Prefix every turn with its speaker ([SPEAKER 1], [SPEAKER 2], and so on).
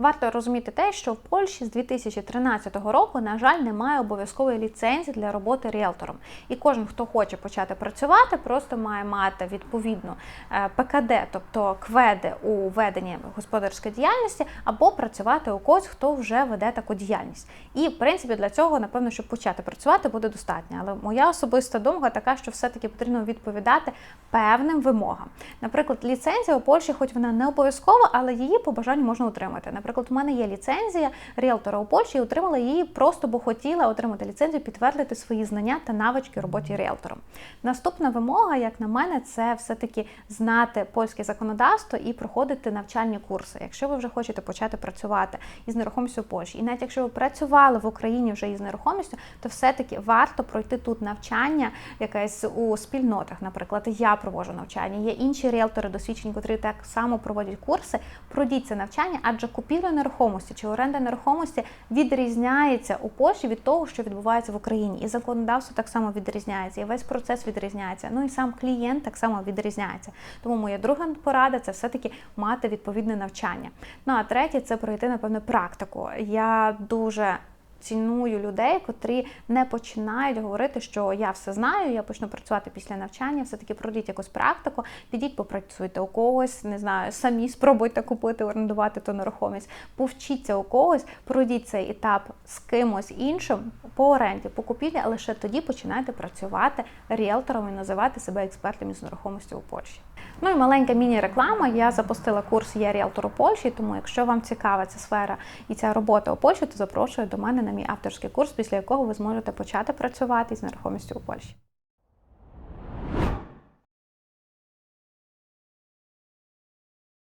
[SPEAKER 1] Варто розуміти те, що в Польщі з 2013 року, на жаль, немає обов'язкової ліцензії для роботи ріелтором. І кожен, хто хоче почати працювати, просто має мати відповідну е, ПКД, тобто кведи у веденні господарської діяльності, або працювати у когось, хто вже веде таку діяльність. І в принципі для цього, напевно, щоб почати працювати, буде достатньо. Але моя особиста думка така, що все-таки потрібно відповідати певним вимогам. Наприклад, ліцензія у Польщі, хоч вона не обов'язкова, але її по бажанню можна отримати. Наприклад, у мене є ліцензія ріелтора у Польщі, і отримала її просто, бо хотіла отримати ліцензію, підтвердити свої знання та навички роботі ріелтором. Наступна вимога, як на мене, це все-таки знати польське законодавство і проходити навчальні курси. Якщо ви вже хочете почати працювати із нерухомістю в Польщі, і навіть якщо ви працювали в Україні вже із нерухомістю, то все-таки варто пройти тут навчання, якесь у спільнотах. Наприклад, я проводжу навчання, є інші ріелтори досвідчені, котрі так само проводять курси. Пройдіть це навчання, адже купівля нерухомості чи оренда нерухомості відрізняється у Польщі від того, що відбувається в Україні, і законодавство так само відрізняється, і весь процес відрізняється. Ну і сам клієнт так само відрізняється. Тому моя друга порада це все-таки мати відповідне навчання. Ну а третє це пройти, напевно, практику. Я дуже ціную людей, котрі не починають говорити, що я все знаю, я почну працювати після навчання. Все таки пройдіть якусь практику, підіть, попрацюйте у когось, не знаю, самі спробуйте купити, орендувати ту нерухомість, повчіться у когось, пройдіть цей етап з кимось іншим по оренді, по купівлі, а лише тоді починайте працювати ріелтором і називати себе експертом із нерухомості у Польщі. Ну і маленька міні-реклама. Я запустила курс «Я ріалтор у Польщі, тому якщо вам цікава ця сфера і ця робота у Польщі, то запрошую до мене на мій авторський курс, після якого ви зможете почати працювати з нерухомістю у Польщі.